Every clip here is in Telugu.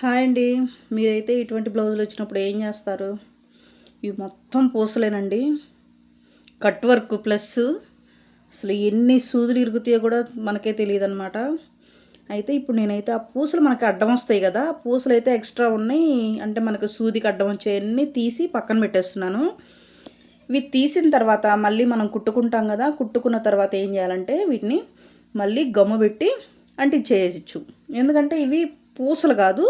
హాయ్ అండి. మీరైతే ఇటువంటి బ్లౌజులు వచ్చినప్పుడు ఏం చేస్తారు? ఇవి మొత్తం పూసలేనండి. కట్ వర్క్ ప్లస్ అసలు ఎన్ని సూదులు ఇరుగుతాయో కూడా మనకే తెలియదు అనమాట అయితే ఇప్పుడు నేనైతే ఆ పూసలు మనకి అడ్డం వస్తాయి కదా పూసలు అయితే ఎక్స్ట్రా ఉన్నాయి. అంటే మనకు సూదికి అడ్డం వచ్చేవన్నీ తీసి పక్కన పెట్టేస్తున్నాను. ఇవి తీసిన తర్వాత మళ్ళీ మనం కుట్టుకుంటాం కదా కుట్టుకున్న తర్వాత ఏం చేయాలంటే వీటిని మళ్ళీ గమ్ము పెట్టి అంటించేయచ్చు. ఎందుకంటే ఇవి పూసలు కాదు.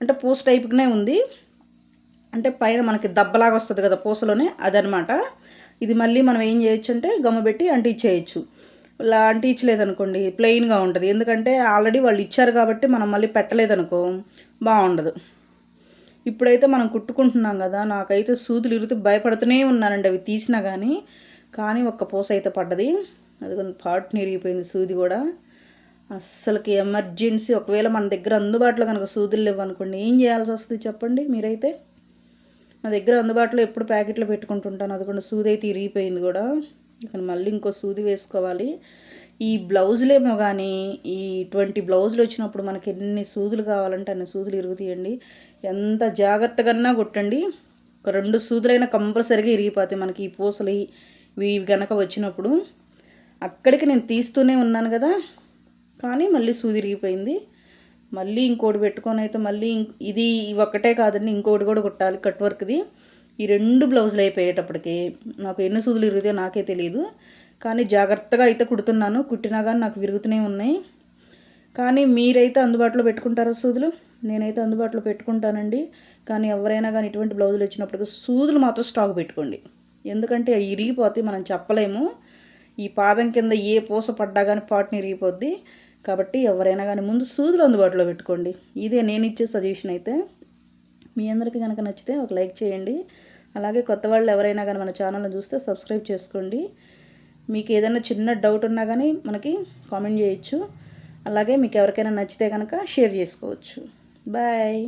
అంటే పూస టైప్గానే ఉంది. అంటే పైన మనకి దెబ్బలాగా వస్తుంది కదా పూసలోనే అదనమాట. ఇది మళ్ళీ మనం ఏం చేయొచ్చు అంటే గమ్మ పెట్టి అంటించేయచ్చు ఇలా అంటించలేదనుకోండి ప్లెయిన్గా ఉంటుంది. ఎందుకంటే ఆల్రెడీ వాళ్ళు ఇచ్చారు కాబట్టి మనం మళ్ళీ పెట్టలేదనుకో బాగుండదు. ఇప్పుడైతే మనం కుట్టుకుంటున్నాం కదా నాకైతే సూదులు ఇరిగితే భయపడుతూనే ఉన్నానండి అవి తీసినా కానీ కానీ ఒక్క పూస అయితే పడ్డది. అది కొంచెం పాటు నిరిగిపోయింది సూది కూడా. అస్సలకి ఎమర్జెన్సీ. ఒకవేళ మన దగ్గర అందుబాటులో కనుక సూదులు లేవు అనుకోండి ఏం చేయాల్సి వస్తుంది చెప్పండి మీరైతే? నా దగ్గర అందుబాటులో ఎప్పుడు ప్యాకెట్లు పెట్టుకుంటుంటాను అది కూడా సూది అయితే ఇరిగిపోయింది కూడా. ఇక్కడ మళ్ళీ ఇంకో సూది వేసుకోవాలి. ఈ బ్లౌజులేమో కానీ ఈ ట్వంటీ బ్లౌజులు వచ్చినప్పుడు మనకి ఎన్ని సూదులు కావాలంటే అన్ని సూదులు ఇరుగుతీయండి. ఎంత జాగ్రత్తగా కొట్టండి. ఒక రెండు సూదులైనా కంపల్సరీగా ఇరిగిపోతాయి మనకి ఈ పూసలు ఇవి గనక వచ్చినప్పుడు. అక్కడికి నేను తీస్తూనే ఉన్నాను కదా. కానీ మళ్ళీ సూదిరిగిపోయింది మళ్ళీ ఇంకోటి పెట్టుకొని అయితే మళ్ళీ ఇది ఒక్కటే కాదండి ఇంకోటి కూడా కుట్టాలి కట్ వర్క్ది. ఈ రెండు బ్లౌజులు అయిపోయేటప్పటికి నాకు ఎన్ని సూదులు విరిగితే నాకే తెలియదు కానీ జాగ్రత్తగా అయితే కుడుతున్నాను. కుట్టినా కానీ నాకు విరుగుతూనే ఉన్నాయి. కానీ మీరైతే అందుబాటులో పెట్టుకుంటారా సూదులు? నేనైతే అందుబాటులో పెట్టుకుంటానండి. కానీ ఎవరైనా కానీ ఇటువంటి బ్లౌజులు వచ్చినప్పటికీ సూదులు మాత్రం స్టాక్ పెట్టుకోండి. ఎందుకంటే ఇరిగిపోతే మనం చెప్పలేము. ఈ పాదం కింద ఏ పూస పడ్డా కానీ పాటని ఇరిగిపోద్ది. కాబట్టి ఎవరైనా కానీ ముందు సూదులు అందుబాటులో పెట్టుకోండి. ఇదే నేను ఇచ్చే సజెషన్ అయితే. మీ అందరికీ కనుక నచ్చితే ఒక లైక్ చేయండి. అలాగే కొత్త వాళ్ళు ఎవరైనా కానీ మన ఛానల్ని చూస్తే సబ్స్క్రైబ్ చేసుకోండి. మీకు ఏదైనా చిన్న డౌట్ ఉన్నా కానీ మనకి కామెంట్ చేయొచ్చు. అలాగే మీకు ఎవరికైనా నచ్చితే కనుక షేర్ చేసుకోవచ్చు. బాయ్.